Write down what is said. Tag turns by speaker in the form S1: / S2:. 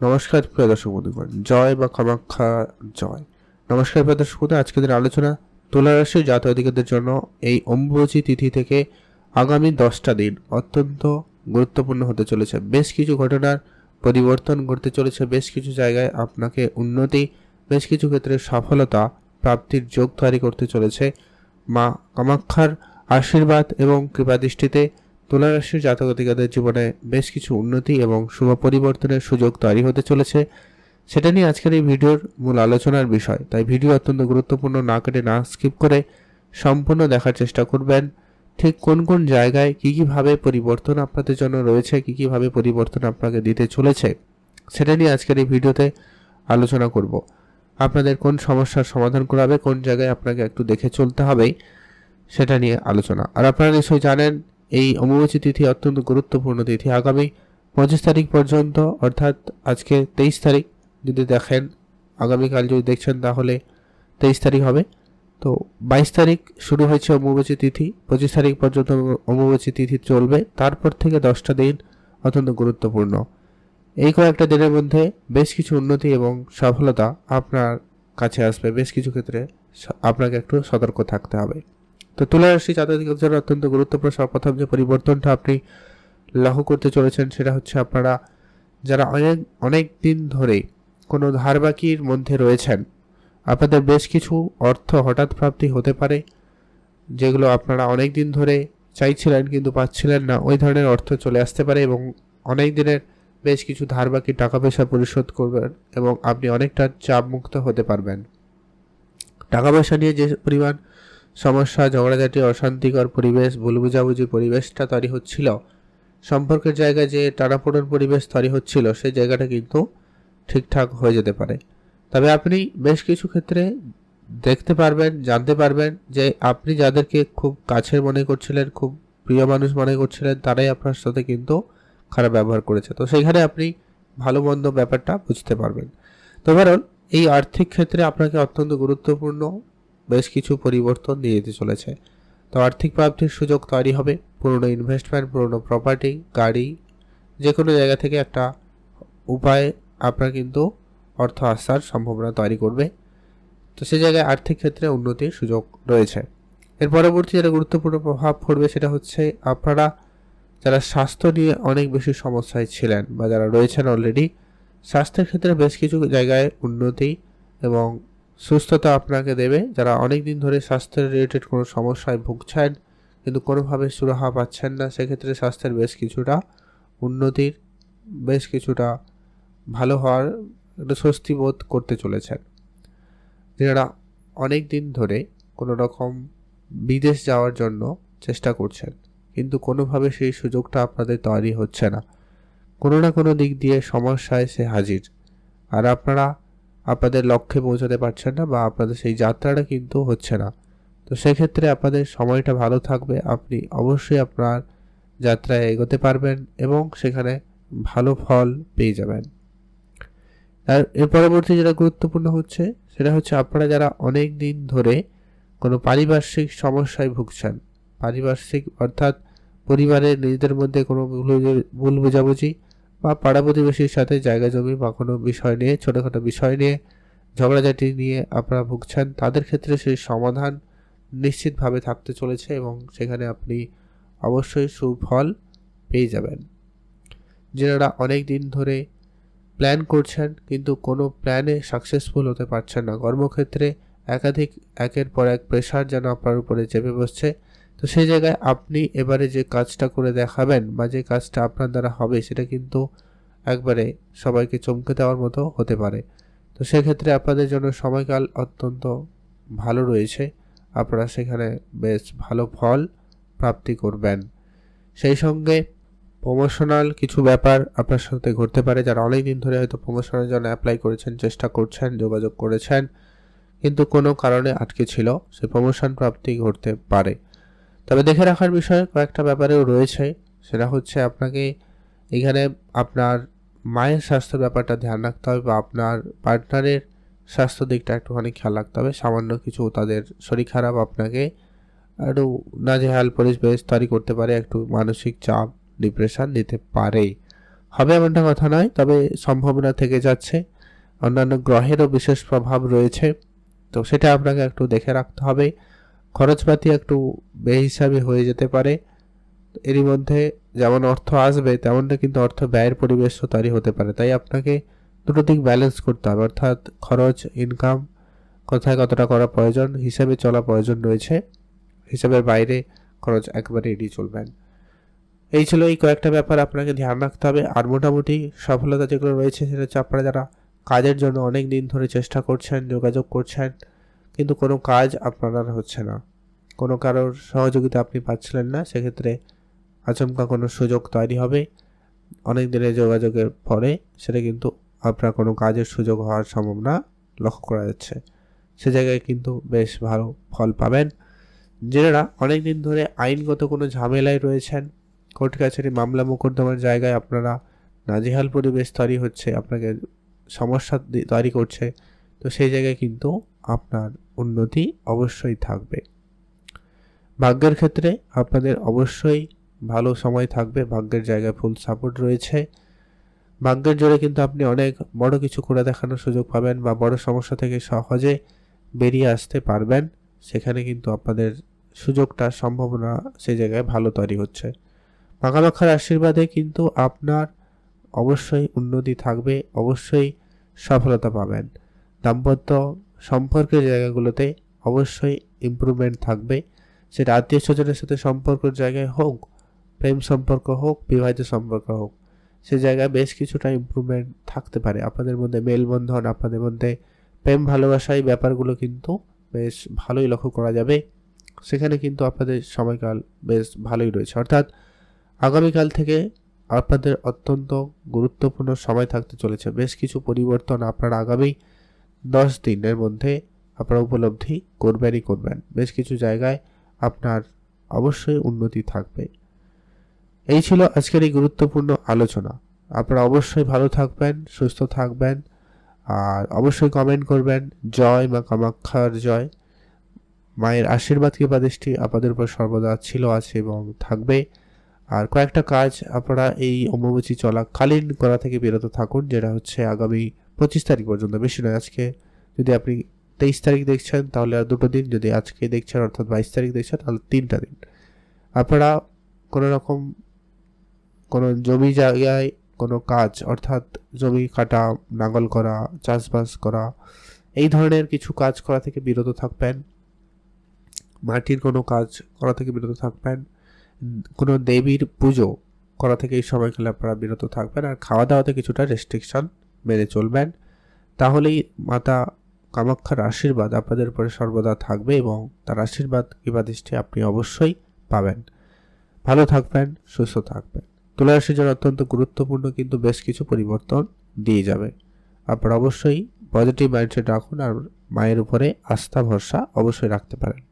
S1: নমস্কার প্রিয় দর্শক বন্ধুগণ, জয় বা কামাখ্যা জয়। নমস্কার প্রিয় দর্শক বন্ধু আজকের দিন আলোচনা তুলা রাশির জাত অধিকারদের জন্য এই অম্বুবাচী তিথি থেকে আগামী দশটা দিন অত্যন্ত গুরুত্বপূর্ণ হতে চলেছে। বেশ কিছু ঘটনার পরিবর্তন ঘটতে চলেছে, বেশ কিছু জায়গায় আপনাকে উন্নতি, বেশ কিছু ক্ষেত্রে সফলতা প্রাপ্তির যোগ তৈরি করতে চলেছে। মা কামাক্ষার আশীর্বাদ এবং কৃপাদৃষ্টিতে তুলা রাশির জাতক জাতিকাদের জীবনে বেশ কিছু উন্নতি এবং শুভ পরিবর্তনের সুযোগ তৈরি হতে চলেছে। সেটা নিয়ে আজকের এই ভিডিওর মূল আলোচনার বিষয়। তাই ভিডিও অত্যন্ত গুরুত্বপূর্ণ না কেটে না স্কিপ করে সম্পূর্ণ দেখার চেষ্টা করবেন। ঠিক কোন কোন জায়গায় কী কীভাবে পরিবর্তন আপনাদের জন্য রয়েছে, কী কীভাবে পরিবর্তন আপনাকে দিতে চলেছে, সেটা নিয়ে আজকের এই ভিডিওতে আলোচনা করব। আপনাদের কোন সমস্যার সমাধান করাবে কোন জায়গায় আপনাকে একটু দেখে চলতে হবে, সেটা নিয়ে আলোচনা। আর আপনারা নিশ্চয়ই জানেন এই অমাবস্যী তিথি অত্যন্ত গুরুত্বপূর্ণ তিথি। আগামী পঁচিশ তারিখ পর্যন্ত, অর্থাৎ আজকে তেইশ তারিখ যদি দেখেন, আগামীকাল যদি দেখছেন, তাহলে তেইশ তারিখ হবে। তো বাইশ তারিখ শুরু হয়েছে অমাবস্যী তিথি, পঁচিশ তারিখ পর্যন্ত অমাবস্যী তিথি চলবে। তারপর থেকে দশটা দিন অত্যন্ত গুরুত্বপূর্ণ। এই কয়েকটা দিনের মধ্যে বেশ কিছু উন্নতি এবং সফলতা আপনার কাছে আসবে। বেশ কিছু ক্ষেত্রে আপনাকে একটু সতর্ক থাকতে হবে। তো তুলা রাশি জাতকের জন্য অত্যন্ত গুরুত্বপূর্ণ সর্বপ্রথম যে পরিবর্তনটা আপনি লক্ষ্য করতে চলেছেন সেটা হচ্ছে আপনারা যারা অনেক অনেক দিন ধরে কোনো ধার বাকির মধ্যে রয়েছেন, আপনাদের বেশ কিছু অর্থ হঠাৎ প্রাপ্তি হতে পারে, যেগুলো আপনারা অনেক দিন ধরে চাইছিলেন কিন্তু পাচ্ছিলেন না, ওই ধরনের অর্থ চলে আসতে পারে এবং অনেক দিনের বেশ কিছু ধার বাকি টাকা পয়সা পরিশোধ করবেন এবং আপনি অনেকটা চাপ মুক্ত হতে পারবেন। টাকা পয়সা নিয়ে যে পরিমাণ সমস্যা, ঝগড়াঝাটি, অশান্তিকর পরিবেশ, ভুল বুঝাবুঝি পরিবেশটা তৈরি হচ্ছিল। সম্পর্কের জায়গায় যে টানাপোড়েন পরিবেশ তৈরি হচ্ছিল সেই জায়গাটা কিন্তু ঠিকঠাক হয়ে যেতে পারে। তবে আপনি বেশ কিছু ক্ষেত্রে দেখতে পারবেন, জানতে পারবেন যে আপনি যাদেরকে খুব কাছের মনে করছিলেন, খুব প্রিয় মানুষ মনে করছিলেন, তারাই আপনার সাথে কিন্তু খারাপ ব্যবহার করেছে। তো সেইখানে আপনি ভালো মন্দ ব্যাপারটা বুঝতে পারবেন। তো কারণ এই আর্থিক ক্ষেত্রে আপনাকে অত্যন্ত গুরুত্বপূর্ণ বেশ কিছু পরিবর্তন দিয়ে দিতে চলেছে। তো আর্থিক প্রাপ্তির সুযোগ তৈরি হবে। পুরনো ইনভেস্টমেন্ট পুরনো প্রপার্টি গাড়ি যে কোনো জায়গা থেকে একটা উপায় আপনার কিন্তু অর্থ আসার সম্ভাবনা তৈরি করবে। তো সে জায়গায় আর্থিক ক্ষেত্রে উন্নতির সুযোগ রয়েছে। এর পরবর্তী যেটা গুরুত্বপূর্ণ প্রভাব পড়বে সেটা হচ্ছে আপনারা যারা স্বাস্থ্য নিয়ে অনেক বেশি সমস্যায় ছিলেন বা যারা রয়েছেন অলরেডি স্বাস্থ্যের ক্ষেত্রে বেশ কিছু জায়গায় উন্নতি এবং সুস্থতা আপনাকে দেবে। যারা অনেক দিন ধরে স্বাস্থ্যের রিলেটেড কোনো সমস্যায় ভুগছেন, কিন্তু কোনোভাবে সুরাহা পাচ্ছেন না, সেক্ষেত্রে স্বাস্থ্যের বেশ কিছুটা উন্নতির, বেশ কিছুটা ভালো হওয়ার একটা স্বস্তি বোধ করতে চলেছেন। যারা অনেক দিন ধরে কোনো রকম বিদেশ যাওয়ার জন্য চেষ্টা করছেন, কিন্তু কোনোভাবে সেই সুযোগটা আপনাদের তৈরি হচ্ছে না। কোনো না কোনো দিক দিয়ে সমস্যায় সে হাজির। আর আপনারা আপনাদের লক্ষ্যে পৌঁছাতে পারছেন না বা আপনাদের সেই যাত্রাটা কিন্তু হচ্ছে না। তো সেক্ষেত্রে আপনাদের সময়টা ভালো থাকবে। আপনি অবশ্যই আপনার যাত্রায় এগোতে পারবেন এবং সেখানে ভালো ফল পেয়ে যাবেন। আর এর পরবর্তী যেটা গুরুত্বপূর্ণ হচ্ছে, সেটা হচ্ছে আপনারা যারা অনেক দিন ধরে কোনো পারিপার্শ্বিক সমস্যায় ভুগছেন, পারিপার্শ্বিক অর্থাৎ পরিবারের নিজেদের মধ্যে কোনো ভুল ভুল বোঝাবুঝি বা পাড়া প্রতিবেশীর সাথে জায়গা জমি বা কোনো বিষয় নিয়ে, ছোটোখাটো বিষয় নিয়ে, ঝগড়াঝাটি নিয়ে আপনারা ভুগছেন, তাদের ক্ষেত্রে সেই সমাধান নিশ্চিতভাবে থাকতে চলেছে এবং সেখানে আপনি অবশ্যই সুফল পেয়ে যাবেন। যেনারা অনেক দিন ধরে প্ল্যান করছেন কিন্তু কোনো প্ল্যানে সাকসেসফুল হতে পারছেন না, কর্মক্ষেত্রে একাধিক একের পর এক প্রেশার যেন আপনার উপরে চেপে বসছে তো সেই জায়গায় আপনি এবারে যে কাজটা করে দেখাবেন বা যে কাজটা আপনার দ্বারা হবে, সেটা কিন্তু একবারে সবাইকে চমকে দেওয়ার মতো হতে পারে। তো সেক্ষেত্রে আপনাদের জন্য সময়কাল অত্যন্ত ভালো রয়েছে। আপনারা সেখানে বেশ ভালো ফল প্রাপ্তি করবেন। সেই সঙ্গে প্রমোশনাল কিছু ব্যাপার আপনার সাথে ঘটতে পারে। যারা অনেক দিন ধরে হয়তো প্রমোশনের জন্য অ্যাপ্লাই করেছেন, চেষ্টা করছেন, যোগাযোগ করেছেন, কিন্তু কোনো কারণে আটকে ছিল, সে প্রমোশন প্রাপ্তি ঘটতে পারে। তবে দেখে রাখার বিষয় কয়েকটা ব্যাপারেও রয়েছে। সেটা হচ্ছে আপনাকে এখানে আপনার মায়ের স্বাস্থ্যের ব্যাপারটা ধ্যান রাখতে হবে বা আপনার পার্টনারের স্বাস্থ্য দিকটা একটুখানি খেয়াল রাখতে হবে। সামান্য কিছু তাদের শরীর খারাপ আপনাকে একটু নাজেহাল পরিবেশ তৈরি করতে পারে, একটু মানসিক চাপ, ডিপ্রেশন দিতে পারে। হবে এমনটা কথা নয়, তবে সম্ভাবনা থেকে যাচ্ছে। অন্যান্য গ্রহেরও বিশেষ প্রভাব রয়েছে। তো সেটা আপনাকে একটু দেখে রাখতে হবে। খরচপাতি একটু বেহিসাবি হয়ে যেতে পারে। এরই মধ্যে যেমন অর্থ আসবে, তেমনটা কিন্তু অর্থ ব্যয়ের পরিবেশও তৈরি হতে পারে। তাই আপনাকে দুটো দিক ব্যালেন্স করতে হবে। অর্থাৎ খরচ ইনকাম কোথায় কতটা করা প্রয়োজন, হিসাবে চলা প্রয়োজন রয়েছে। হিসাবের বাইরে খরচ একবারে এড়িয়ে চলবেন। এই ছিল এই কয়েকটা ব্যাপার আপনাকে ধ্যান রাখতে হবে। আর মোটামুটি সফলতা যেগুলো রয়েছে, সেটা হচ্ছে আপনারা যারা কাজের জন্য অনেক দিন ধরে চেষ্টা করছেন, যোগাযোগ করছেন কিন্তু কোনো কাজ আপনার আর হচ্ছে না। কোনো কারোর সহযোগিতা আপনি পাচ্ছিলেন না, সেক্ষেত্রে আচমকা কোনো সুযোগ তৈরি হবে। অনেক দিনের যোগাযোগের পরে সেটা কিন্তু আপনার কোনো কাজের সুযোগ হওয়ার সম্ভাবনা লক্ষ্য করা যাচ্ছে। সে জায়গায় কিন্তু বেশ ভালো ফল পাবেন। যারা অনেক দিন ধরে আইনগত কোনো ঝামেলায় রয়েছেন। কোর্ট কাছারি মামলা মোকদ্দমার জায়গায় আপনারা নাজেহাল পরিবেশ তৈরি হচ্ছে, আপনাকে সমস্যা তৈরি করছে। তো সেই জায়গায় কিন্তু আপনার উন্নতি অবশ্যই থাকবে। ভাগ্যের ক্ষেত্রে আপনাদের অবশ্যই ভালো সময় থাকবে, ভাগ্যের জায়গায় ফুল সাপোর্ট রয়েছে। ভাগ্যের জোরে কিন্তু আপনি অনেক বড় কিছু করে দেখানোর সুযোগ পাবেন বা বড় সমস্যা থেকে সহজে বেরিয়ে আসতে পারবেন। সেখানে কিন্তু আপনাদের সুযোগটা, সম্ভাবনা সেই জায়গায় ভালো তৈরি হচ্ছে। মাখামাখার আশীর্বাদে কিন্তু আপনার অবশ্যই উন্নতি থাকবে, অবশ্যই সফলতা পাবেন। দাম্পত্য সম্পর্কের জায়গাগুলোতে অবশ্যই ইমপ্রুভমেন্ট থাকবে। সেটা আত্মীয় স্বজনের সাথে সম্পর্কের জায়গায় হোক, প্রেম সম্পর্ক হোক, বিবাহিত সম্পর্ক হোক, সে জায়গায় বেশ কিছুটা ইমপ্রুভমেন্ট থাকতে পারে। আপনাদের মধ্যে মেলবন্ধন, আপনাদের মধ্যে প্রেম ভালোবাসা, এই ব্যাপারগুলো কিন্তু বেশ ভালোই লক্ষ্য করা যাবে। সেখানে কিন্তু আপনাদের সময়কাল বেশ ভালোই রয়েছে। অর্থাৎ আগামীকাল থেকে আপনাদের অত্যন্ত গুরুত্বপূর্ণ সময় থাকতে চলেছে। বেশ কিছু পরিবর্তন আপনার আগামী দশ দিনের মধ্যে আপনারা উপলব্ধি করবেনই করবেন। বেশ কিছু জায়গায় আপনার অবশ্যই উন্নতি থাকবে। এই ছিল আজকের এই গুরুত্বপূর্ণ আলোচনা। আপনারা অবশ্যই ভালো থাকবেন, সুস্থ থাকবেন, আর অবশ্যই কমেন্ট করবেন, জয় মা কামাক্ষার জয়। মায়ের আশীর্বাদ কৃপা দৃষ্টি আপনাদের উপর সর্বদা ছিল, আছে এবং থাকবে। আর কয়েকটা কাজ আপনারা এই অম্বুবাচী চলাকালীন করা থেকে বিরত থাকুন, যেটা হচ্ছে আগামী পঁচিশ তারিখ পর্যন্ত, বেশি নয়, আজকে যদি আপনি তেইশ তারিখ দেখছেন, তাহলে আর দুটো দিন, যদি আজকে দেখছেন, অর্থাৎ বাইশ তারিখ দেখছেন, তাহলে তিনটা দিন। আপনারা কোনো রকম কোনো জমি জায়গায় কোনো কাজ, অর্থাৎ জমি কাটা, নাঙ্গল করা, চাষবাস করা, এই ধরনের কিছু কাজ করা থেকে বিরত থাকবেন। মাটির কোনো কাজ করা থেকে বিরত থাকবেন। কোনো দেবীর পুজো করা থেকে এই সময়কালে আপনারা বিরত থাকবেন। আর খাওয়া দাওয়াতে কিছুটা রেস্ট্রিকশন মেনে চলবেন। তাহলেই মাতা কামাক্ষার আশীর্বাদ আপনাদের উপরে সর্বদা থাকবে এবং তার আশীর্বাদ কিংবা দৃষ্টি আপনি অবশ্যই পাবেন। ভালো থাকবেন, সুস্থ থাকবেন। তুলা রাশির জন্য অত্যন্ত গুরুত্বপূর্ণ কিন্তু বেশ কিছু পরিবর্তন দিয়ে যাবে। আপনারা অবশ্যই পজিটিভ মাইন্ডসেট রাখুন আর মায়ের উপরে আস্থা, ভরসা অবশ্যই রাখতে পারেন।